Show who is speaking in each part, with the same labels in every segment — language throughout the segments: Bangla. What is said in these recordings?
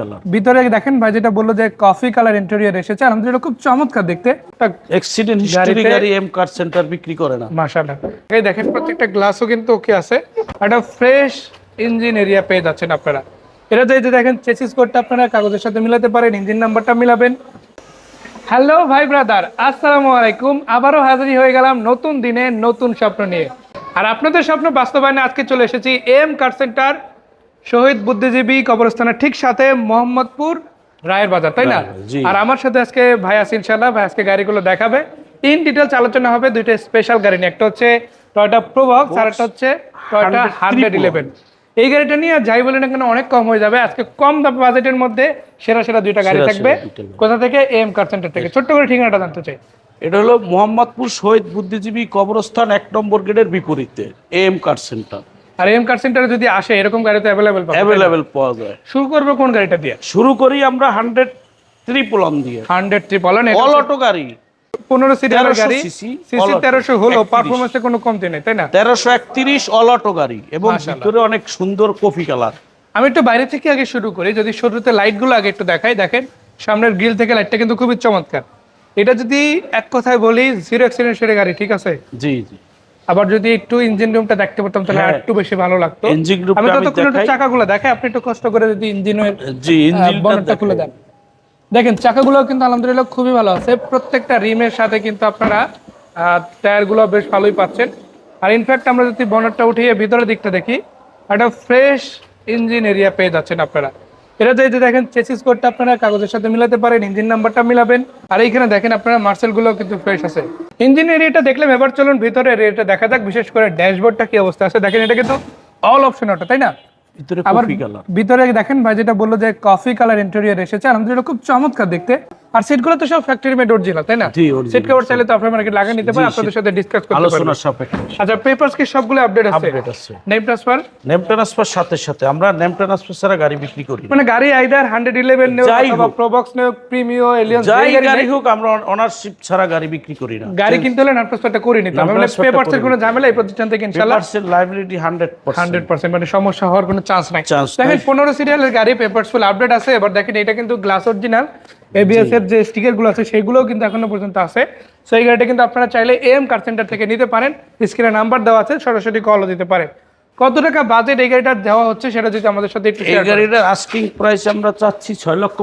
Speaker 1: কালার
Speaker 2: ভিতরে দেখেন ভাই যেটা বলল যে কফি কালার ইন্টেরিয়র এসেছে। আলহামদুলিল্লাহ খুব চমৎকার দেখতে।
Speaker 1: এক্সিডেন্ট হিস্টরি গাড়ি এম কার সেন্টার বিক্রি করে না।
Speaker 2: মাশাআল্লাহ। এই দেখেন প্রত্যেকটা গ্লাসও কিন্তু ওকে আছে। একটা ফ্রেশ ইঞ্জিন এরিয়া পেয়ে যাচ্ছেন আপনারা। যে দেখেন চেসিস কোডটা আপনারা কাগজের সাথে মিলাতে পারেন ইঞ্জিন নাম্বারটা মিলাবেন। হ্যালো ভাই ব্রাদার আসসালামু আলাইকুম। আবারও হাজির হয়ে গেলাম নতুন দিনে নতুন স্বপ্ন নিয়ে। আর আপনাদের স্বপ্ন বাস্তবায়নে আজকে চলে এসেছি এম কার সেন্টার শহীদ বুদ্ধিজীবী কবরস্থানের ঠিক সাথে মোহাম্মদপুর রায়ের বাজার তাই না? আর আমার সাথে আজকে ভাই আছে ইনশাল্লাহ ভাই আজকে গাড়িগুলো দেখাবে। ইন ডিটেলস আলোচনা হবে দুইটা স্পেশাল গাড়ি নিয়ে। একটা হচ্ছে টয়টা প্রোবক্স আর একটা হচ্ছে টয়টা হান্ড্রেড ইলেভেন এই গাড়িটা নিয়ে যাই বলে না কেন অনেক কম হয়ে যাবে। আজকে কম দাম বাজেটের মধ্যে সেরা সেরা দুইটা গাড়ি থাকবে। কোথা থেকে? এম কার সেন্টার থেকে। ছোট্ট করে ঠিকানাটা জানতে চাই।
Speaker 1: এটা হলো মোহাম্মদপুর শহীদ বুদ্ধিজীবী কবরস্থান এক নম্বর গেটের বিপরীতে এম কার সেন্টার
Speaker 2: আর এম কার সেন্টারে যদি আসে এরকম গাড়ি তো অ্যাভেলেবেল
Speaker 1: অ্যাভেলেবেল পাওয়া যায়।
Speaker 2: শুরু করব কোন গাড়িটা দিয়ে?
Speaker 1: শুরু করি আমরা হান্ড্রেড ট্রিপল অন দিয়ে।
Speaker 2: হান্ড্রেড ট্রিপল
Speaker 1: অল অটো গাড়ি।
Speaker 2: পনেরো সিরিয়ালের
Speaker 1: 1300
Speaker 2: গাড়ি সিসি তেরোশো হলো
Speaker 1: 31
Speaker 2: পারফরমেন্সে কোনো কমতি নেই তাই না?
Speaker 1: তেরোশো একত্রিশ অল অটো গাড়ি এবং ভিতরে অনেক সুন্দর কফি কালার
Speaker 2: আমি একটু বাইরে থেকে আগে শুরু করি যদি শুরুতে লাইটগুলো আগে একটু দেখাই দেখেন সামনের গ্রিল থেকে লাইটটা কিন্তু খুবই চমৎকার। এটা যদি এক কথায় বলি জিরো অ্যাক্সিডেন্টের গাড়ি ঠিক আছে?
Speaker 1: জি জি।
Speaker 2: আবার যদি একটু ইঞ্জিন রুমটা দেখতে পারতাম তাহলে
Speaker 1: হ্যাঁ।
Speaker 2: আর একটু বেশি ভালো লাগতো।
Speaker 1: Engine roomটা
Speaker 2: আমি ততক্ষণ একটু। চাকাগুলো দেখাই। আপনি একটু কষ্ট করে যদি ইঞ্জিনের
Speaker 1: জি ইঞ্জিনটা
Speaker 2: খুলে দেন। দেখেন চাকাগুলো কিন্তু আলহামদুলিল্লাহ খুবই ভালো আছে। প্রত্যেকটা রিমের সাথে কিন্তু আপনারা টায়ারগুলো বেশ ভালোই পাচ্ছেন। আর ইনফ্যাক্ট আমরা যদি বনেটটা উঠিয়ে ভিতরের দিকটা দেখি একটা ফ্রেশ ইঞ্জিন এরিয়া পেয়ে যাচ্ছেন আপনারা। এটা যে দেখেন চেসিস কোডটা আপনারা কাগজের সাথে মিলাতে পারেন ইঞ্জিন নাম্বারটা মিলাবেন। আর এইখানে দেখেন আপনারা মার্সেলগুলো কিন্তু ফ্রেশ আছে। ইঞ্জিন এরিয়াটা দেখলাম এবার চলুন ভিতরে এরিয়াটা দেখা যাক বিশেষ করে ড্যাশবোর্ডটা কি অবস্থা আছে। দেখেন এটা কিন্তু অল অপশন ওটা তাই না?
Speaker 1: ভিতরে
Speaker 2: আবার
Speaker 1: কফি কালার
Speaker 2: ভিতরে দেখেন ভাই যেটা বলল যে কফি কালার ইন্টেরিয়ার এসেছে আমাদের খুব চমৎকার দেখতে। আর সিটগুলো তো সব ফ্যাক্টরি মেড অরিজিনাল তাই না? সিট কভার চাইলে তো আপনার মার্কেট লাগিয়ে নিতে পারেন আপনাদের সাথে ডিসকাস করতে পারবেন।
Speaker 1: সাপেক্ষে
Speaker 2: আচ্ছা পেপারস কি সবগুলো আপডেট আছে?
Speaker 1: আপডেট আছে।
Speaker 2: নেম ট্রান্সফার
Speaker 1: নেম ট্রান্সফার সাথে সাথে। আমরা নেম ট্রান্সফার ছাড়া গাড়ি বিক্রি করি না।
Speaker 2: মানে গাড়ি আইদার হান্ড্রেড ইলেভেন নেও অথবা। প্রবক্স নেও প্রিমিও এলিয়ন
Speaker 1: যাই গাড়ি হোক আমরা অনারশিপ ছাড়া গাড়ি বিক্রি করি না।
Speaker 2: গাড়ি কিনতে হলে নাম ট্রান্সফারটা করে নিতে হবে মানে পেপারস এর কোনো ঝামেলা এই প্রতিষ্ঠান থেকে ইনশাআল্লাহ?
Speaker 1: লাইবিলিটি হান্ড্রেড
Speaker 2: হান্ড্রেড পার্সেন্ট মানে সমস্যা হওয়ার কোনো চান্স নাই। দেখেন পনেরো সিরিয়ালের গাড়ি পেপারস ফুল আপডেট আছে এবার দেখেন এটা কিন্তু গ্লাস অরিজিনাল এবিএস এর যে স্টিকারগুলো আছে সেগুলোও কিন্তু এখনও পর্যন্ত আছে। সো এই গাড়িটা কিন্তু আপনারা চাইলে এম কার সেন্টার থেকে নিতে পারেন। স্ক্রিনে নাম্বার দেওয়া আছে সরাসরি কলও দিতে পারেন কত টাকা বাজেট এই গাড়িটা দেওয়া হচ্ছে সেটা যদি আমাদের সাথে একটু
Speaker 1: এই। গাড়িটার আস্কিং প্রাইস আমরা চাচ্ছি ছয় লক্ষ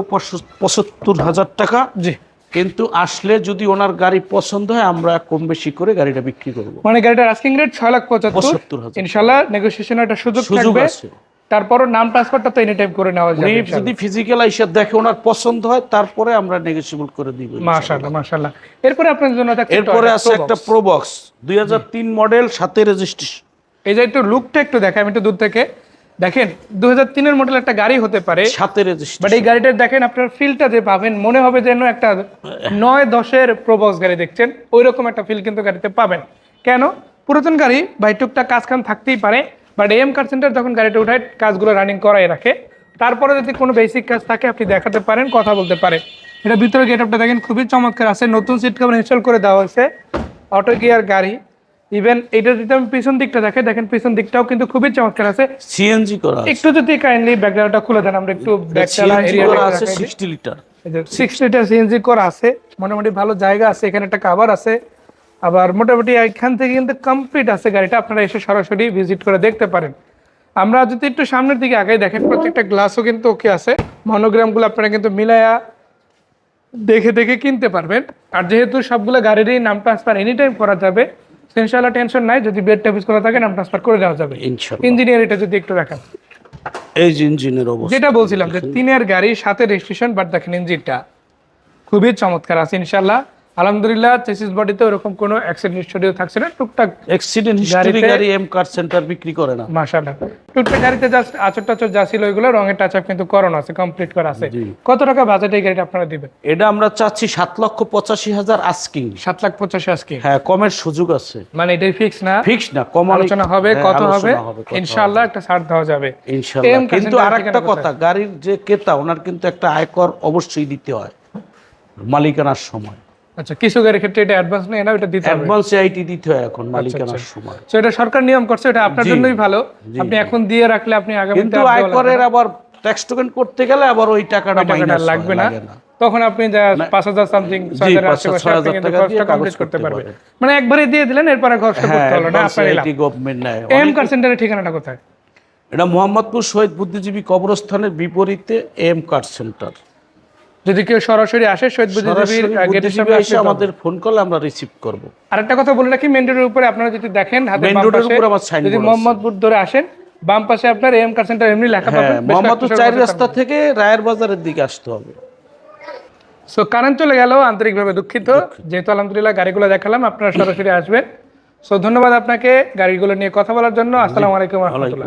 Speaker 1: পঁচাত্তর হাজার টাকা।
Speaker 2: জি।
Speaker 1: কিন্তু আসলে যদি ওনার গাড়ি পছন্দ হয় আমরা কম বেশি করে গাড়িটা বিক্রি করব।
Speaker 2: মানে গাড়িটার আস্কিং রেট ছয় লাখ পঁচাত্তর। ইনশাল্লাহ নেগোসিয়েশনের একটা সুযোগ
Speaker 1: সুযোগ
Speaker 2: থাকবে।
Speaker 1: আছে।
Speaker 2: তারপরও নাম ট্রান্সফারটা তো এনি টাইম করে নেওয়া যাবে
Speaker 1: যদি ফিজিক্যাল আইসা দেখে ওনার পছন্দ হয় তারপরে আমরা নেগোসিয়েবল করে দিব
Speaker 2: মাশাআল্লাহ মাশাআল্লাহ। এরপরে আপনার জন্য
Speaker 1: এরপরে আছে একটা প্রোবক্স দুই হাজার তিন মডেল সাথে রেজিস্ট্রেশন
Speaker 2: এই যে একটু লুকটা একটু দেখাই আমি একটু দূর থেকে। দেখেন দু হাজার তিনের মডেল একটা গাড়ি হতে পারে
Speaker 1: সাথে
Speaker 2: বাট এই গাড়িটা দেখেন আপনার ফিলটা যে পাবেন মনে হবে যেন একটা নয় দশের প্রবক্স গাড়ি দেখছেন ওই রকম একটা ফিল কিন্তু গাড়িতে পাবেন। কেন? পুরাতন গাড়ি বা কাজ কাম থাকতেই পারে বাট এম কার সেন্টার যখন গাড়িটা উঠায় কাজগুলো রানিং করাই রাখে তারপরে যদি কোনো বেসিক কাজ থাকে আপনি দেখাতে পারেন কথা বলতে পারেন। এটা ভিতরে গেট আপটা দেখেন খুবই চমৎকার আছে। নতুন সিট কভার ইনস্টল করে দেওয়া হয়েছে। অটো গিয়ার গাড়ি। ইভেন এটা যদি আমি পিছন দিকটা দেখে দেখেন পিছন দিকটাও কিন্তু খুবই চমৎকার আছে।
Speaker 1: সিএনজি করা
Speaker 2: একটু যদি কাইন্ডলি ব্যাকগ্রাউন্ডটা খুলে দেন আমরা একটু ব্যাক চালা
Speaker 1: সিএনজি করা আছে
Speaker 2: area
Speaker 1: sixty litre
Speaker 2: six litre CNG করা আছে। মোটামুটি ভালো জায়গা আছে এখানে একটা কাভার আছে। আবার মোটামুটি এখান থেকে কিন্তু কমপ্লিট আছে গাড়িটা। আপনারা এসে সরাসরি ভিজিট করে দেখতে পারেন। আমরা যদি একটু সামনের দিকে আগে দেখেন প্রত্যেকটা গ্লাসও কিন্তু ওকে আছে। মনোগ্রামগুলো আপনারা কিন্তু মিলায়া দেখে দেখে কিনতে পারবেন। আর যেহেতু সবগুলো গাড়িরই নাম ট্রান্সফার এনি টাইম করা যাবে ইনশাল্লাহ টেনশন নাই। যদি বেড ট্যাপিস করা থাকে নাম ট্রান্সফার করে দেওয়া যাবে। ইঞ্জিনিয়ার এটা যদি একটু দেখান।
Speaker 1: এই যে ইঞ্জিনের অবস্থা।
Speaker 2: যেটা বলছিলাম যে তিনের গাড়ি সাথে রেজিস্ট্রেশন বাট দেখেন ইঞ্জিনটা খুবই চমৎকার আছে ইনশাল্লাহ আলহামদুলিল্লাহ চেসিস বডিতে ওরকম কোনো অ্যাক্সিডেন্ট হিস্টোরিও থাকছে না। টুকটাক
Speaker 1: অ্যাক্সিডেন্ট হিস্টরি গাড়ি এম কার সেন্টার বিক্রি করে না।
Speaker 2: মাশাআল্লাহ। টুকটাক গাড়িতে জাস্ট আচর টাচর যা ছিল ওইগুলো রঙের টাচ আপ কিন্তু করানো আছে কমপ্লিট করা আছে। কত টাকা বাজেট এই গাড়িটা আপনারা দিবেন?
Speaker 1: এটা আমরা চাচ্ছি সাত লক্ষ পঁচাশি হাজার আস্কিং
Speaker 2: সাত লাখ পঁচাশি আজকে
Speaker 1: হ্যাঁ কমের সুযোগ আছে।
Speaker 2: মানে এটাই ফিক্স না?
Speaker 1: ফিক্স না কম
Speaker 2: আলোচনা হবে
Speaker 1: হ্যাঁ,
Speaker 2: কত হবে। ইনশাআল্লাহ একটা ছাড় দেওয়া যাবে।
Speaker 1: ইনশাল্লাহ
Speaker 2: এম
Speaker 1: কিন্তু
Speaker 2: কাসেন্টার
Speaker 1: আর একটা
Speaker 2: ঠিকানা
Speaker 1: কথা গাড়ির যে ক্রেতা ওনার কিন্তু একটা আয়কর অবশ্যই দিতে হয়। মালিকানার সময়।
Speaker 2: আচ্ছা ক্ষেত্রে এটা অ্যাডভান্স নেই না এটা দিতে হবে।
Speaker 1: অ্যাডভান্স আইটি দিতে হয় এখন মালিকানার সময়।
Speaker 2: তো এটা সরকার নিয়ম করছে এটা আপনার জন্যই ভালো। আপনি এখন দিয়ে রাখলে আপনি
Speaker 1: কিন্তু আয়করের আবার ট্যাক্স টোকেন করতে গেলে আবার ওই টাকাটা মাইনাস
Speaker 2: লাগবে না। তখন আপনি যা পাঁচ হাজার সামথিং ছয় হাজার
Speaker 1: পাঁচ
Speaker 2: আশেপাশে আপনি কিন্তু খরচটা কমপ্লিট করতে পারবে। মানে একবারে দিয়ে দিলেন এরপরে খরচটা করতে হলো না আপনার
Speaker 1: গভর্নমেন্ট নেয়
Speaker 2: এম কার সেন্টারের ঠিকানাটা কোথায়?
Speaker 1: এটা মোহাম্মদপুর শহীদ বুদ্ধিজীবী কবরস্থানের বিপরীতে এম কার্ড সেন্টার
Speaker 2: যদি কেউ সরাসরি আসে শহীদ বুদ্ধিজীবীর গেটের সামনে
Speaker 1: এসে আমাদের ফোন করলে আমরা রিসিভ করব।
Speaker 2: আরেকটা কথা বলে রাখি মেন রোডের উপরে আপনারা যদি দেখেন হাতে
Speaker 1: উপরে আমার signboard
Speaker 2: যদি মোহাম্মদপুর ধরে আসেন বাম পাশে আপনার এম কার সেন্টার এমনি লেখা
Speaker 1: হ্যাঁ
Speaker 2: পাবেন
Speaker 1: মোহাম্মদপুর চার রাস্তা থেকে রায়ের বাজারের দিকে আসতে হবে।
Speaker 2: সো কারেন্ট চলে গেল আন্তরিকভাবে দুঃখিত। যেহেতু আলহামদুলিল্লাহ গাড়িগুলো দেখালাম আপনারা সরাসরি আসবেন। সো ধন্যবাদ আপনাকে গাড়িগুলো নিয়ে কথা বলার জন্য। আসসালামু আলাইকুম রহমতুল্লাহ।